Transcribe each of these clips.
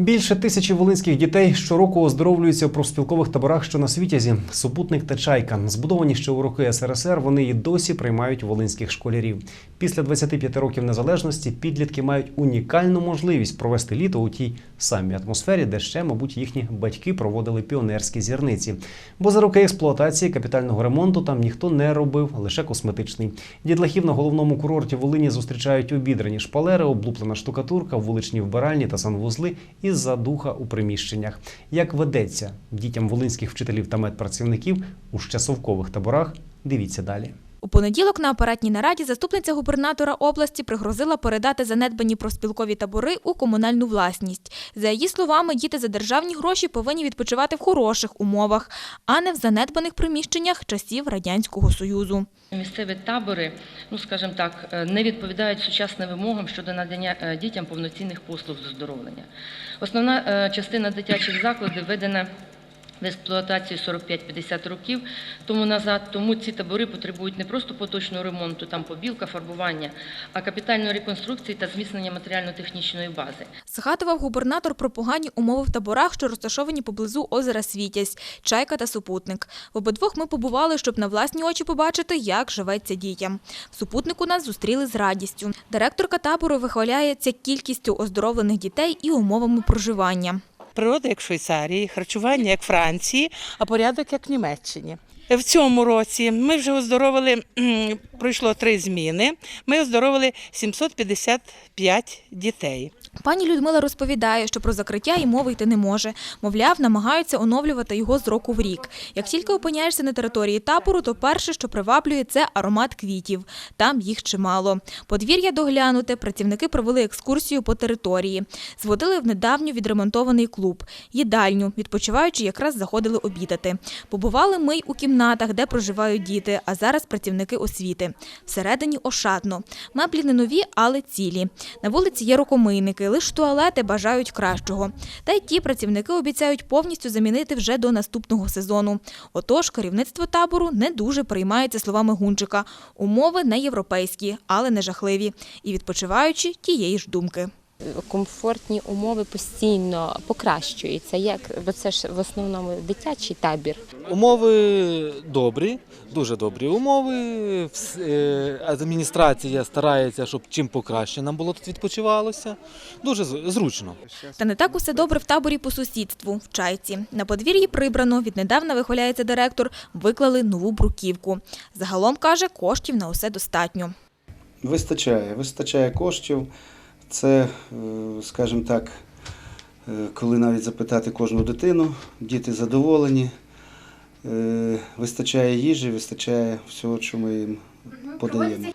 Більше тисячі волинських дітей щороку оздоровлюються у профспілкових таборах, що на Світязі. Супутник та чайка. Збудовані ще у роки СРСР, вони і досі приймають волинських школярів. Після 25 років незалежності підлітки мають унікальну можливість провести літо у тій самій атмосфері, де ще, мабуть, їхні батьки проводили піонерські зірниці. Бо за роки експлуатації капітального ремонту там ніхто не робив, лише косметичний. Дітлахів на головному курорті Волині зустрічають обідрані шпалери, облуплена штукатурка, вуличні вбиральні та санвузли і задуха у приміщеннях. Як ведеться дітям волинських вчителів та медпрацівників у щасовкових таборах? Дивіться далі. У понеділок на апаратній нараді заступниця губернатора області пригрозила передати занедбані профспілкові табори у комунальну власність. За її словами, діти за державні гроші повинні відпочивати в хороших умовах, а не в занедбаних приміщеннях часів радянського союзу. Місцеві табори, ну скажімо так, е, не відповідають сучасним вимогам щодо надання е, дітям повноцінних послуг з оздоровлення. Основна е, частина дитячих закладів введена в експлуатацію 45-50 років тому назад, тому ці табори потребують не просто поточного ремонту, там побілка, фарбування, а капітальної реконструкції та зміцнення матеріально-технічної бази. Згадував губернатор про погані умови в таборах, що розташовані поблизу озера Світязь, Чайка та Супутник. В обидвох ми побували, щоб на власні очі побачити, як живеться дітям. Супутнику нас зустріли з радістю. Директорка табору вихваляється кількістю оздоровлених дітей і умовами проживання. Природа як в Швейцарії, харчування як в Франції, а порядок як в Німеччині. В цьому році ми вже оздоровили, пройшло три зміни. Ми оздоровили 755 дітей. Пані Людмила розповідає, що про закриття і мови йти не може. Мовляв, намагаються оновлювати його з року в рік. Як тільки опиняєшся на території табору, то перше, що приваблює, це аромат квітів. Там їх чимало. Подвір'я доглянуте, працівники провели екскурсію по території. Зводили в недавньо відремонтований клуб, їдальню, відпочиваючи, якраз заходили обідати. Побували ми й у кімнатах, де проживають діти, а зараз працівники освіти. Всередині ошатно. Меблі не нові, але цілі. На вулиці є рукомийники, лише туалети бажають кращого. Та й ті працівники обіцяють повністю замінити вже до наступного сезону. Отож, керівництво табору не дуже приймається словами Гунчика. Умови не європейські, але не жахливі. І відпочиваючи тієї ж думки. Комфортні умови постійно покращуються. Як бо це ж в основному дитячий табір. Умови добрі, дуже добрі умови. Е, Адміністрація старається, щоб чим покраще нам було тут відпочивалося. Дуже зручно. Та не так усе добре в таборі по сусідству, в чайці. На подвір'ї прибрано, віднедавна вихваляється директор, виклали нову бруківку. Загалом, каже, коштів на усе достатньо. Вистачає, вистачає коштів. Це, е, скажімо так, е, коли навіть запитати кожну дитину, діти задоволені, е, вистачає їжі, вистачає всього, що ми їм подаємо.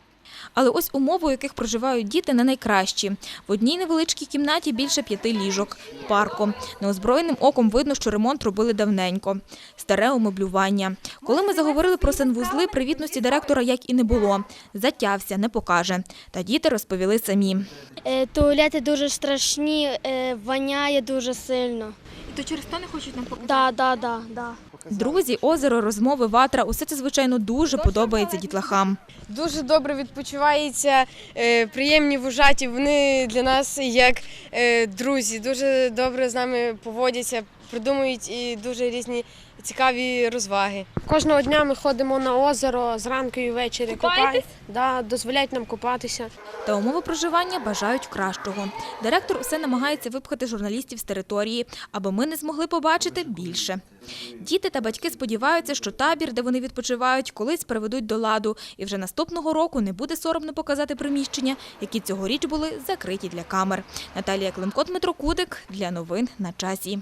Але ось умови, у яких проживають діти, не найкращі. В одній невеличкій кімнаті більше п'яти ліжок, парко. Неозброєним оком видно, що ремонт робили давненько. Старе умеблювання. Коли ми заговорили про санвузли, привітності директора як і не було. Затявся, не покаже. Та діти розповіли самі. Е, Туалети дуже страшні, е, воняє дуже сильно. І то через то не хочуть нам показати? Да, да, да, да. Друзі, озеро, розмови, ватра – усе це, звичайно, дуже подобається дітлахам. Дуже добре відпочивається, е, приємні вужаті. Вони для нас як е, друзі, дуже добре з нами поводяться, придумують і дуже різні цікаві розваги. Кожного дня ми ходимо на озеро зранку і ввечері купають. Да, дозволяють нам купатися. Та умови проживання бажають кращого. Директор усе намагається випхати журналістів з території, аби ми не змогли побачити більше. Діти та батьки сподіваються, що табір, де вони відпочивають, колись приведуть до ладу, і вже наступного року не буде соромно показати приміщення, які цьогоріч були закриті для камер. Наталія Климко, Дмитро Кудик для новин на часі.